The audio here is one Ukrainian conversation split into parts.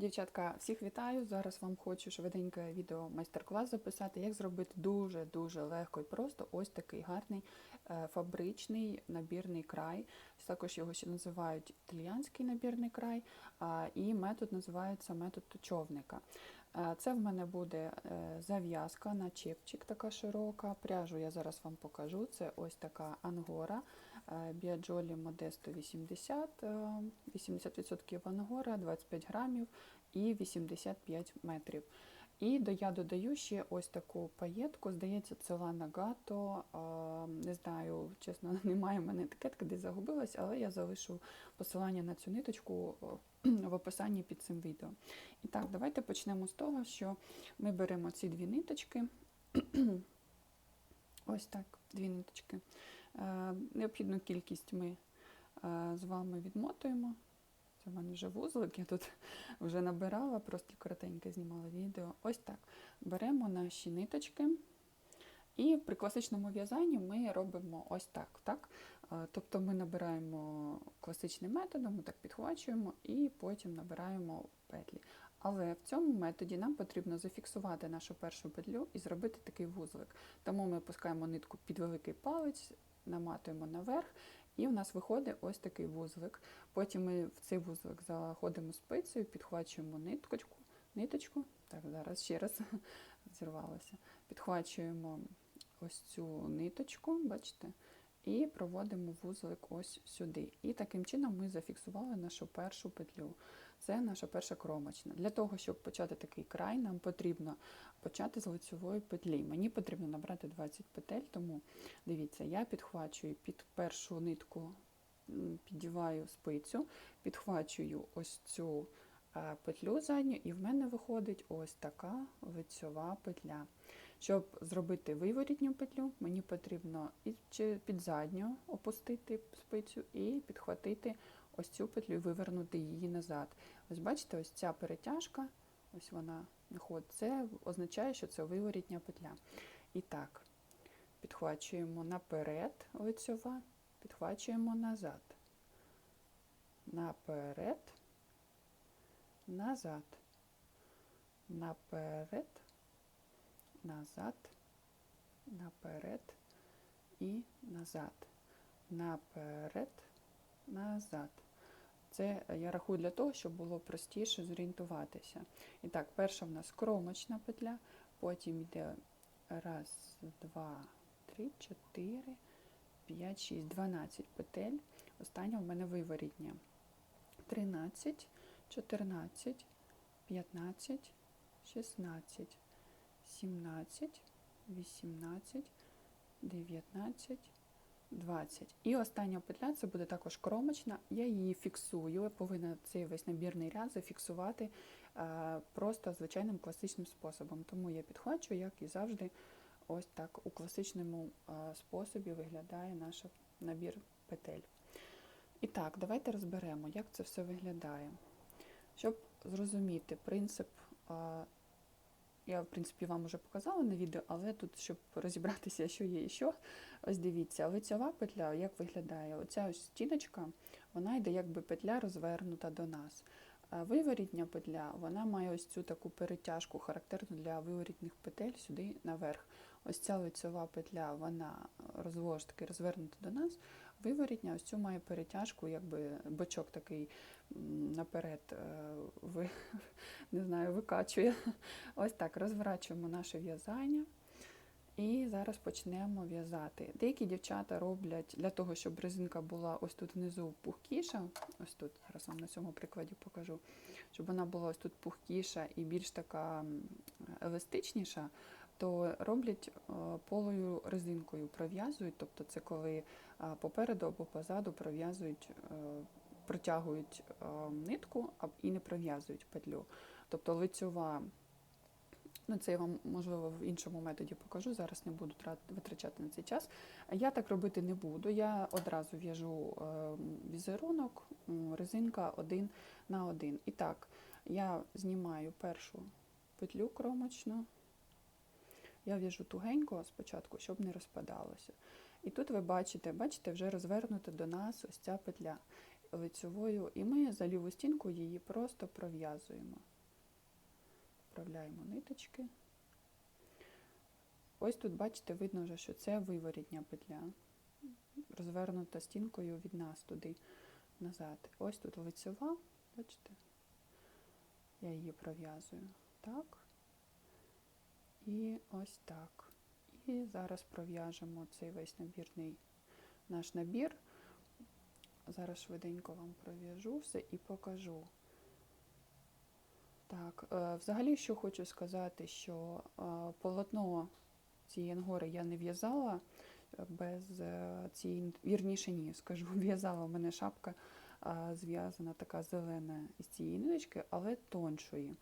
Дівчатка, всіх вітаю. Зараз вам хочу швиденьке відео майстер-клас записати, як зробити дуже-дуже легко і просто ось такий гарний е, фабричний набірний край. Також його ще називають італіянський набірний край, і метод називається метод човника. Це в мене буде е, зав'язка на чепчик, така широка. Пряжу я зараз вам покажу. Це ось така ангора. Біаджолі Модесто 80, е, 80% ангора, 25 грамів і 85 метрів. І я додаю ще ось таку паєтку, здається, це Лана Гато. Не знаю, чесно, немає в мене етикетки, де загубилась, але я залишу посилання на цю ниточку е, в описанні під цим відео. І так, давайте почнемо з того, що ми беремо ці дві ниточки. Ось так, дві ниточки. Е, Необхідну кількість ми е, з вами відмотуємо. Це в мене вже вузлик, я тут вже набирала, просто коротенько знімала відео. Ось так. Беремо наші ниточки. І при класичному в'язанні ми робимо ось так. так? Тобто ми набираємо класичним методом, ми так підхвачуємо і потім набираємо петлі. Але в цьому методі нам потрібно зафіксувати нашу першу петлю і зробити такий вузлик. Тому ми опускаємо нитку під великий палець, наматуємо наверх, і у нас виходить ось такий вузлик. Потім ми в цей вузлик заходимо спицею, підхвачуємо ниточку, ниточку. Так, зараз ще раз зірвалося. Підхвачуємо ось цю ниточку, бачите, і проводимо вузлик ось сюди. І таким чином ми зафіксували нашу першу петлю. Це наша перша кромочна. Для того, щоб почати такий край, нам потрібно почати з лицевої петлі. Мені потрібно набрати 20 петель, тому дивіться, я підхвачую під першу нитку, піддіваю спицю, підхвачую ось цю петлю задню, і в мене виходить ось така лицьова петля. Щоб зробити виворітню петлю, мені потрібно під задню опустити спицю і підхватити ось цю петлю і вивернути її назад. Ось бачите, ось ця перетяжка, ось вона виходить. Це означає, що це виворітня петля. І так, підхвачуємо наперед лицьова, підхвачуємо назад. Наперед, назад, наперед, назад, наперед і назад, наперед, назад. Це я рахую для того, щоб було простіше зорієнтуватися. І так, перша в нас кромочна петля, потім йде раз, два, три, чотири, п'ять, шість, дванадцять петель. Остання в мене виворітня. 13, 14, 15, 16, 17, 18, 19, 20. І остання петля це буде також кромочна. Я її фіксую, я повинна цей весь набірний ряд зафіксувати е, просто звичайним класичним способом. Тому я підхвачу, як і завжди, ось так у класичному е, способі виглядає наш набір петель. І так, давайте розберемо, як це все виглядає. Щоб зрозуміти принцип, е, я, в принципі, вам вже показала на відео, але тут, щоб розібратися, що є і що, ось дивіться, лицьова петля, як виглядає? Оця ось стіночка, вона йде якби петля розвернута до нас. А Виворітня петля, вона має ось цю таку перетяжку, характерну для виворітних петель сюди наверх. Ось ця лицьова петля, вона розвож таки розвернута до нас. Виворітня, ось цю має перетяжку, якби бочок такий наперед ви, не знаю, викачує. Ось так розворачуємо наше в'язання. І зараз почнемо в'язати. Деякі дівчата роблять для того, щоб резинка була ось тут внизу пухкіша, ось тут, зараз вам на цьому прикладі покажу, щоб вона була ось тут пухкіша і більш така еластичніша, то роблять полою резинкою, пров'язують, тобто це коли попереду або позаду пров'язують, протягують нитку і не пров'язують петлю. Тобто лицьова Ну, це я вам, можливо, в іншому методі покажу, зараз не буду витрачати на цей час. Я так робити не буду. Я одразу в'яжу візерунок, резинка один на один. І так, я знімаю першу петлю кромочну, я в'яжу тугенько спочатку, щоб не розпадалося. І тут ви бачите, бачите, вже розвернута до нас ось ця петля. лицьовою, і ми за ліву стінку її просто пров'язуємо. Вправляємо ниточки. Ось тут, бачите, видно вже, що це виворітня петля, розвернута стінкою від нас туди назад. Ось тут лицьова, бачите, я її пров'язую так. І ось так. І зараз пров'яжемо цей весь набірний наш набір. Зараз швиденько вам пров'яжу все і покажу. Так, е, взагалі, що хочу сказати, що е, полотно цієї ангори я не в'язала е, без цієї, вірніше ні, скажу, в'язала в мене шапка зв'язана така зелена із цієї ниточки, але тоншої.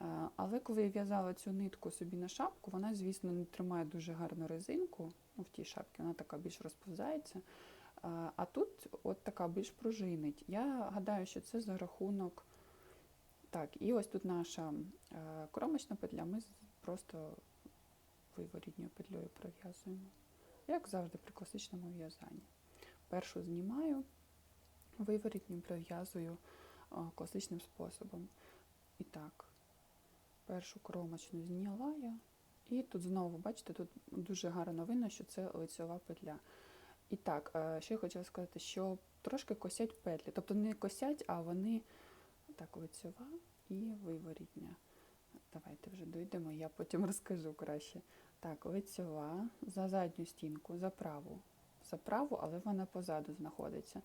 Е, Але коли я в'язала цю нитку собі на шапку, вона, звісно, не тримає дуже гарну резинку. Ну, в тій шапці вона така більш розповзається. А, А тут от така більш пружинить. Я гадаю, що це за рахунок. Так, і ось тут наша е, кромочна петля, ми просто виворітньою петлею пров'язуємо. Як завжди при класичному в'язанні. Першу знімаю, виворітню пров'язую е, класичним способом. І так, першу кромочну зняла я. І тут знову, бачите, тут дуже гарно видно, що це лицьова петля. І так, е, ще я хотіла сказати, що трошки косять петлі. Тобто не косять, а вони так лицьова і виворітня. Давайте вже дійдемо, я потім розкажу краще. Так, лицьова за задню стінку, за праву. За праву, але вона позаду знаходиться.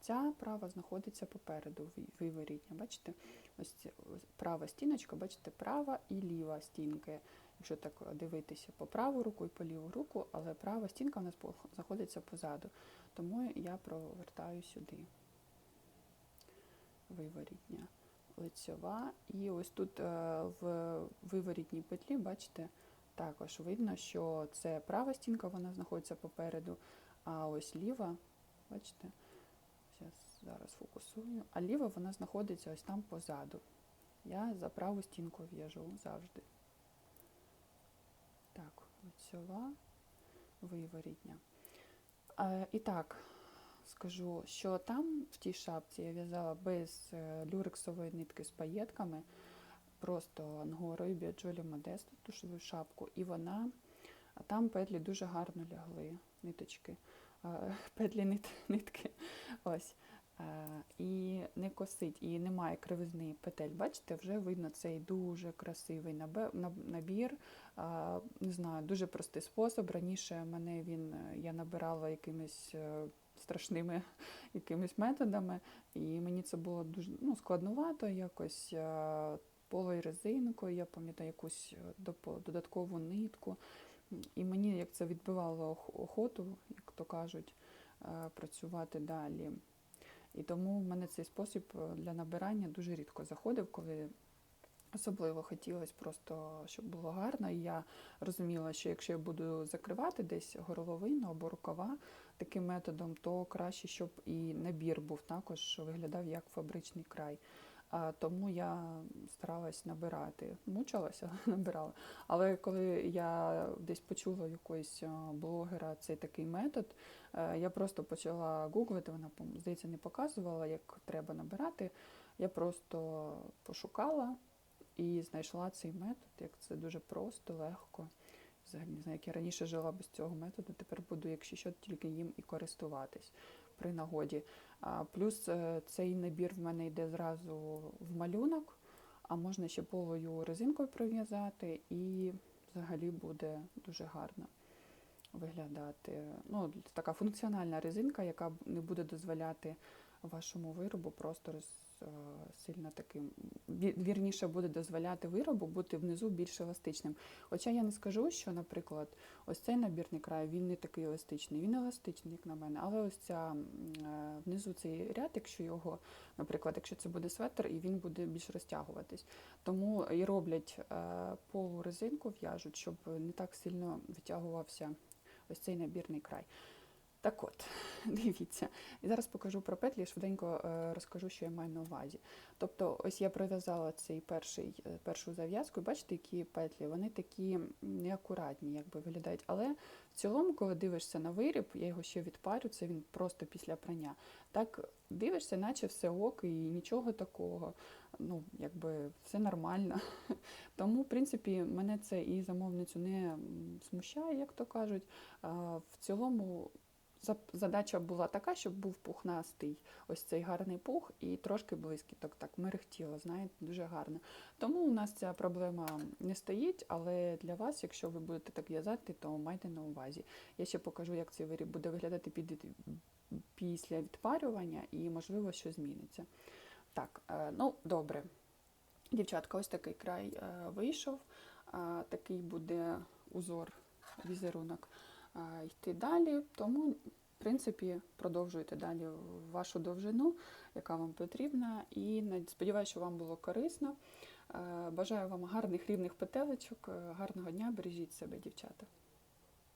Ця права знаходиться попереду, ви- виворітня. Бачите? Ось ця- права стіночка, бачите, права і ліва стінки. Якщо так дивитися по праву руку і по ліву руку, але права стінка у нас знаходиться позаду. Тому я провертаю сюди. Виворітня, лицьова. І ось тут е, в виворітній петлі, бачите, також видно, що це права стінка, вона знаходиться попереду, а ось ліва, бачите, зараз, зараз фокусую, а ліва вона знаходиться ось там позаду. Я за праву стінку в'яжу завжди. Так, лицьова, виворітня. Е, і так, скажу, що там в тій шапці я в'язала без е, люрексової нитки з паєтками, просто ангорою біаджолі Модесту, тушову шапку, і вона, а там петлі дуже гарно лягли, ниточки, петлі нит, нитки. Ось. Е, І не косить, і немає кривизни петель. Бачите, вже видно цей дуже красивий набір. Не знаю, дуже простий спосіб. Раніше мене він е, я набирала якимись е, страшними якимись методами, і мені це було дуже ну, складновато якось. е, Полою резинкою, я пам'ятаю якусь е, додаткову нитку. І мені як це відбивало охоту, як то кажуть, е, працювати далі. І тому в мене цей спосіб е, для набирання дуже рідко заходив, коли особливо хотілося просто, щоб було гарно. І я розуміла, що якщо я буду закривати десь горловину або рукава таким методом, то краще, щоб і набір був також виглядав як фабричний край. Тому я старалась набирати. Мучилася, набирала. Але коли я десь почула якогось блогера цей такий метод, е, я просто почала гуглити, вона, здається, не показувала, як треба набирати. Я просто пошукала і знайшла цей метод, як це дуже просто, легко. Взагалі, не знаю, як я раніше жила без цього методу, тепер буду, якщо що, тільки їм і користуватись при нагоді. Плюс е, цей набір в мене йде зразу в малюнок, а можна ще полою резинкою пров'язати, і взагалі буде дуже гарно виглядати. Ну, така функціональна резинка, яка не буде дозволяти вашому виробу просто роз, сильно таким, вірніше буде дозволяти виробу бути внизу більш еластичним. Хоча я не скажу, що, наприклад, ось цей набірний край, він не такий еластичний, він еластичний, як на мене, але ось ця е, внизу цей ряд, якщо його, наприклад, якщо це буде светр, і він буде більш розтягуватись. Тому і роблять е, полурезинку, в'яжуть, щоб не так сильно витягувався ось цей набірний край. Так от, дивіться. І зараз покажу про петлі, швиденько е, розкажу, що я маю на увазі. Тобто, ось я пров'язала цей перший, е, першу зав'язку, і бачите, які петлі, вони такі неакуратні, якби виглядають. Але в цілому, коли дивишся на виріб, я його ще відпарю, це він просто після прання. Так дивишся, наче все ок, і нічого такого. Ну, якби все нормально. Тому, в принципі, мене це і замовницю не смущає, як то кажуть. В цілому задача була така, щоб був пухнастий ось цей гарний пух і трошки блискіток, так мерехтіло, знаєте, дуже гарно. Тому у нас ця проблема не стоїть, але для вас, якщо ви будете так в'язати, то майте на увазі. Я ще покажу, як цей виріб буде виглядати під, після відпарювання і, можливо, що зміниться. Так, е, ну добре. Дівчатка, ось такий край е, вийшов. Е, Такий буде узор, візерунок йти далі. Тому, в принципі, продовжуйте далі вашу довжину, яка вам потрібна. І сподіваюся, що вам було корисно. Бажаю вам гарних рівних петелечок, гарного дня, бережіть себе, дівчата.